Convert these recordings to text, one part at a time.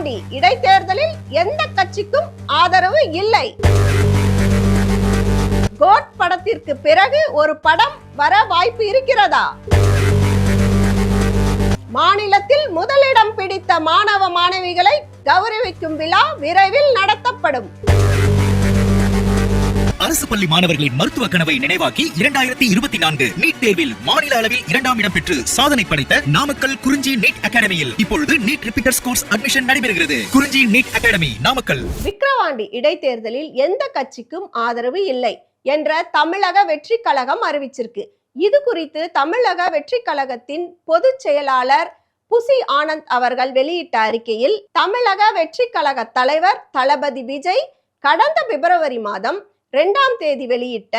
தாண்டி இடைத்தேர்தலில் எந்த கட்சிக்கும் ஆதரவு இல்லை. கோட் படத்திற்கு பிறகு ஒரு படம் வர வாய்ப்பு இருக்கிறதா? மாநிலத்தில் முதலிடம் பிடித்த மாணவ மாணவிகளை கௌரவிக்கும் விழா விரைவில் நடத்தப்படும். அரசு பள்ளி மாணவர்களின் மருத்துவ கனவை நினைவாக்கி இரண்டாயிரத்தி இருபத்தி நான்கு நீட் தேர்வில் மாநில அளவில் இரண்டாம் இடம் பெற்று சாதனை படைத்த நாமக்கல் குறிஞ்சி நீட் அகாடமியில் இப்பொழுது நீட் ரிப்பீட்டர்ஸ் கோர்ஸ் அட்மிஷன் நடைபெறுகிறது. குறிஞ்சி நீட் அகாடமி நாமக்கல். விக்கிரவாண்டி இடைத்தேர்தலில் எந்த கட்சிக்கும் ஆதரவு இல்லை என்ற தமிழக வெற்றி கழகம் அறிவிச்சிருக்கு. இது குறித்து தமிழக வெற்றி கழகத்தின் பொதுச் செயலாளர் புசி ஆனந்த் அவர்கள் வெளியிட்ட அறிக்கையில் தமிழக வெற்றி கழக தலைவர் தளபதி விஜய் கடந்த பிப்ரவரி மாதம் ரெண்டாம் தேதி வெளியிட்ட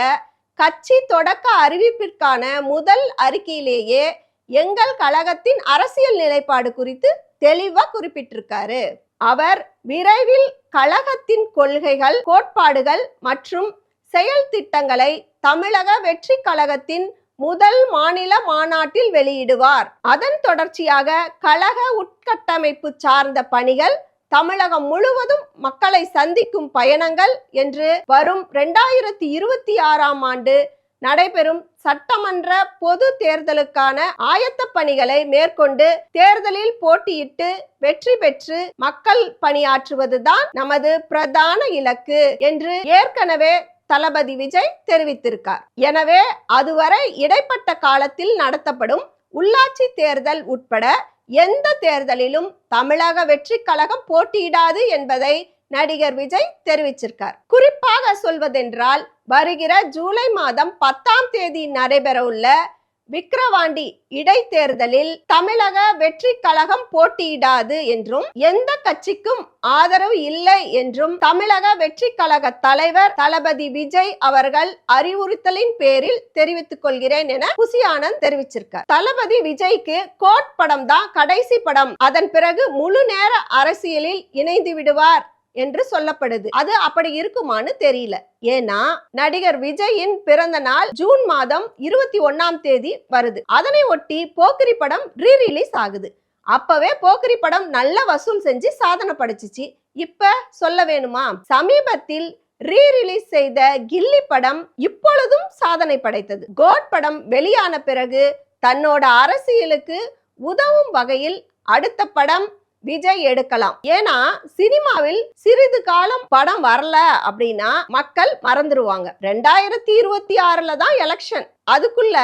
கட்சி தொடக்க அறிவிப்பிற்கான முதல் அறிக்கையிலேயே எங்கள் கழகத்தின் அரசியல் நிலைப்பாடு குறித்து தெளிவா குறிப்பிட்டிருக்காரு. அவர் விரைவில் கழகத்தின் கொள்கைகள் கோட்பாடுகள் மற்றும் செயல் திட்டங்களை தமிழக வெற்றி கழகத்தின் முதல் மாநில மாநாட்டில் வெளியிடுவார். அதன் தொடர்ச்சியாக கழக உட்கட்டமைப்பு சார்ந்த பணிகள் தமிழகம் முழுவதும் மக்களை சந்திக்கும் பயணங்கள் என்று வரும் இரண்டாயிரத்தி இருபத்தி ஆறாம் ஆண்டு நடைபெறும் சட்டமன்ற பொது தேர்தலுக்கான ஆயத்த பணிகளை மேற்கொண்டு தேர்தலில் போட்டியிட்டு வெற்றி பெற்று மக்கள் பணியாற்றுவதுதான் நமது பிரதான இலக்கு என்று ஏற்கனவே தளபதி விஜய் தெரிவித்திருக்கார். எனவே அதுவரை இடைப்பட்ட காலத்தில் நடத்தப்படும் உள்ளாட்சி தேர்தல் உட்பட எந்த தேர்தலிலும் தமிழக வெற்றி கழகம் போட்டியிடாது என்பதை நடிகர் விஜய் தெரிவிச்சிருக்கார். குறிப்பாக சொல்வதென்றால் வருகிற ஜூலை மாதம் பத்தாம் தேதி நடைபெறவுள்ள விக்கிரவாண்டி இடைத்தேர்தலில் தமிழக வெற்றி கழகம் போட்டியிடாது என்றும் எந்த கட்சிக்கும் ஆதரவு இல்லை என்றும் தமிழக வெற்றி கழக தலைவர் தளபதி விஜய் அவர்கள் அறிவுறுத்தலின் பேரில் தெரிவித்துக் கொள்கிறேன் என குசி ஆனந்த் தெரிவிச்சிருக்கார். தளபதி விஜய்க்கு கோட் படம் தான் கடைசி படம். அதன் பிறகு முழு நேர அரசியலில் இணைந்து விடுவார். என்று சொல்லப்படுது. அது அப்படி இருக்குமான்னு தெரியல. ஏன்னா நடிகர் விஜயின் பிறந்த நாள் ஜூன் மாதம் இருபத்தி ஒன்னாம் தேதி வருது. அதனை ஒட்டி போக்கிரி படம் ரீ ரிலீஸ் ஆகுது. அப்பவே போக்கிரி படம் நல்ல வசூல் செஞ்சு சாதனை படைச்சிச்சு. இப்ப சொல்ல வேணுமா? சமீபத்தில் ரீ ரிலீஸ் செய்த கில்லி படம் இப்பொழுதும் சாதனை படைத்தது. கோட் படம் வெளியான பிறகு தன்னோட அரசியலுக்கு உதவும் வகையில் அடுத்த படம் விஜய் எடுக்கலாம். ஏன்னா சினிமாவில் சிறிது காலம் படம் வரல அப்படின்னா மக்கள் மறந்துடுவாங்க ரெண்டாயிரத்தி இருபத்தி ஆறுல தான் எலெக்ஷன் அதுக்குள்ள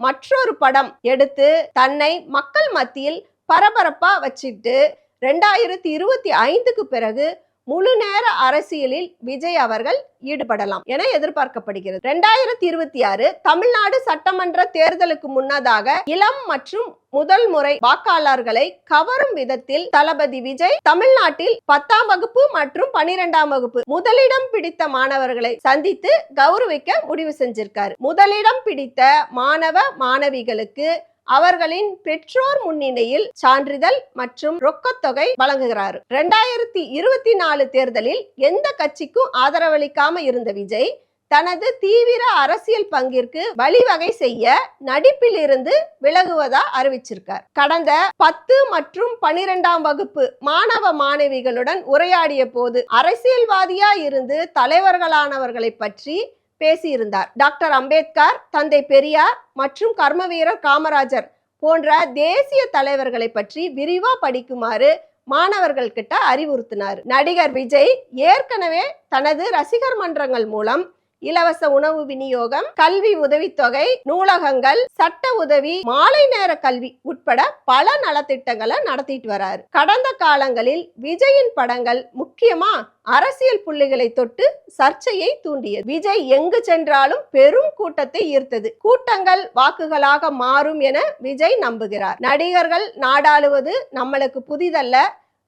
மற்றொரு படம் எடுத்து தன்னை மக்கள் மத்தியில் பரபரப்பா வச்சுட்டு ரெண்டாயிரத்தி இருபத்தி ஐந்துக்கு பிறகு முழு நேர அரசியலில் விஜய் அவர்கள் ஈடுபடலாம் என எதிர்பார்க்கப்படுகிறது. ரெண்டாயிரத்தி இருபத்தி ஆறு தமிழ்நாடு சட்டமன்ற தேர்தலுக்கு முன்னதாக இளம் மற்றும் முதல் முறை வாக்காளர்களை கவரும் விதத்தில் தளபதி விஜய் தமிழ்நாட்டில் பத்தாம் வகுப்பு மற்றும் பனிரெண்டாம் வகுப்பு முதலிடம் பிடித்த மாணவர்களை சந்தித்து கௌரவிக்க முடிவு செஞ்சிருக்காரு. முதலிடம் பிடித்த மாணவ மாணவிகளுக்கு அவர்களின் பெற்றோர் முன்னிலையில் சான்றிதழ் மற்றும் ரொக்கத்தொகை வழங்குகிறார். ரெண்டாயிரத்தி இருபத்தி நாலு தேர்தலில் எந்த கட்சிக்கும் ஆதரவளிக்காம இருந்த விஜய் தனது தீவிர அரசியல் பங்கிற்கு வழிவகை செய்ய நடிப்பில் இருந்து விலகுவதா அறிவிச்சிருக்கார். கடந்த பத்து மற்றும் பனிரெண்டாம் வகுப்பு மாணவ மாணவிகளுடன் உரையாடிய போது அரசியல்வாதியா இருந்து தலைவர்களானவர்களை பற்றி பேசியிருந்தார். டாக்டர் அம்பேத்கர் தந்தை பெரியார் மற்றும் கர்மவீரர் காமராஜர் போன்ற தேசிய தலைவர்களை பற்றி விரிவா படிக்குமாறு மாணவர்கள் கிட்ட அறிவுறுத்தினார். நடிகர் விஜய் ஏற்கனவே தனது ரசிகர் மன்றங்கள் மூலம் இலவச உணவு விநியோகம் கல்வி உதவித்தொகை நூலகங்கள் சட்ட உதவி மாலை நேர கல்வி உட்பட பல நலத்திட்டங்களை நடத்திட்டு வராரு. கடந்த காலங்களில் விஜயின் படங்கள் முக்கியமா அரசியல் புள்ளிகளை தொட்டு சர்ச்சையை தூண்டியது. விஜய் எங்கு சென்றாலும் பெரும் கூட்டத்தை ஈர்த்தது. கூட்டங்கள் வாக்குகளாக மாறும் என விஜய் நம்புகிறார். நடிகர்கள் நாடாளுவது நம்மளுக்கு புதிதல்ல.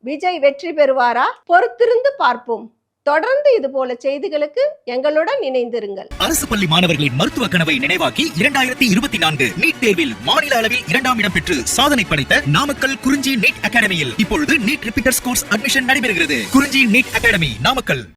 விஜய் வெற்றி பெறுவாரா? பொறுத்திருந்து பார்ப்போம். தொடர்ந்து இது போல செய்திகளுக்கு எங்களுடன் இணைந்திருங்கள். அரசு பள்ளி மாணவர்களின் மருத்துவ கனவை நினைவாக்கி இரண்டாயிரத்தி இருபத்தி நான்கு நீட் தேர்வில் மாநில அளவில் இரண்டாம் இடம் பெற்று சாதனை படைத்த நாமக்கல் குறிஞ்சி நீட் அகாடமியில் இப்பொழுது நீட் ரிப்பீட்டர்ஸ் கோர்ஸ் அட்மிஷன் நடைபெறுகிறது. குறிஞ்சி நீட் அகாடமி நாமக்கல்.